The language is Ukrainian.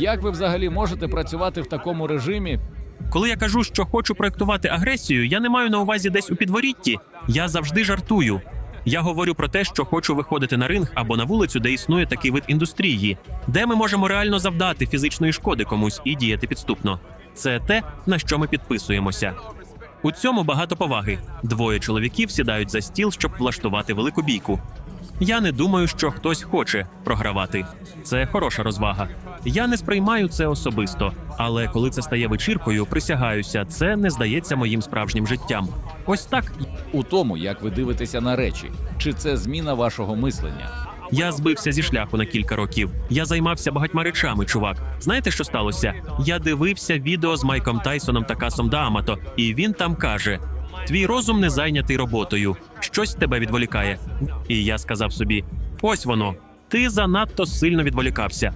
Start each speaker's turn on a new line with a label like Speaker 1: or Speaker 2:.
Speaker 1: Як ви взагалі можете працювати в такому режимі?
Speaker 2: Коли я кажу, що хочу проєктувати агресію, я не маю на увазі десь у підворітті. Я завжди жартую. Я говорю про те, що хочу виходити на ринг або на вулицю, де існує такий вид індустрії, де ми можемо реально завдати фізичної шкоди комусь і діяти підступно. Це те, на що ми підписуємося. У цьому багато поваги. Двоє чоловіків сідають за стіл, щоб влаштувати велику бійку. Я не думаю, що хтось хоче програвати. Це хороша розвага. Я не сприймаю це особисто, але коли це стає вечіркою, присягаюся, це не здається моїм справжнім життям. Ось так
Speaker 1: У тому, як ви дивитеся на речі, чи це зміна вашого мислення?
Speaker 2: я збився зі шляху на кілька років. Я займався багатьма речами, чувак. Знаєте, що сталося? Я дивився відео з Майком Тайсоном та Касом Даамато, і він там каже: Твій розум не зайнятий роботою, щось тебе відволікає. І я сказав собі: ось воно, ти занадто сильно відволікався.